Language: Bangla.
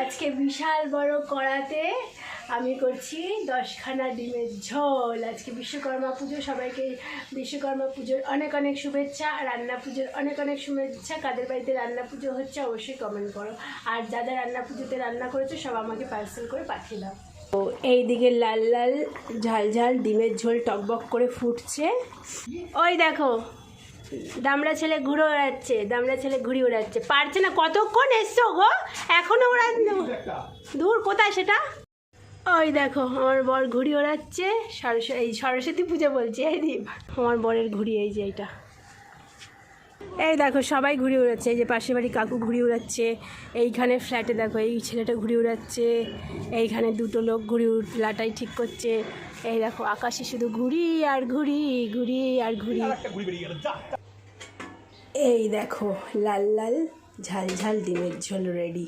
আজকে বিশাল বড় কড়াতে আমি করছি দশখানা ডিমের ঝোল। আজকে বিশ্বকর্মা পুজো, সবাইকে বিশ্বকর্মা পুজোর অনেক অনেক শুভেচ্ছা রান্না পুজোর অনেক অনেক শুভেচ্ছা। কাদের বাড়িতে রান্না পুজো হচ্ছে অবশ্যই কমেন্ট করো। আর যারা রান্না পুজোতে রান্না করেছ, সব আমাকে পার্সেল করে পাঠিয়ে দাও। তো এই দিকে লাল লাল, ঝাল ঝাল ডিমের ঝোল টকবক করে ফুটছে। ওই দেখো দামড়া ছেলে ঘুরে ওড়াচ্ছে, দামড়া ছেলে ঘুরে ওড়াচ্ছে। পারছে না, কতক্ষণ এসছো গো? এখনও ওরা দূর, কোথায় সেটা? ওই দেখো, আমার বর ঘুড়ি ওড়াচ্ছে সরস্বতী এই সরস্বতী পুজো বলছে, এই আমার বরের ঘুড়ি, এই যে এইটা এই দেখো, সবাই ঘুরে উড়াচ্ছে। এই যে পাশের বাড়ি কাকু ঘুরে উড়াচ্ছে। এইখানে ফ্ল্যাটে দেখো, এই ছেলেটা ঘুরে উড়াচ্ছে। এইখানে দুটো লোক ঘুরে লাটাই ঠিক করছে। এই দেখো, আকাশে শুধু ঘুরি আর ঘুরি ঘুরি আর ঘুরি। এই দেখো, লাল লাল, ঝাল ঝাল ডিমের ঝোল রেডি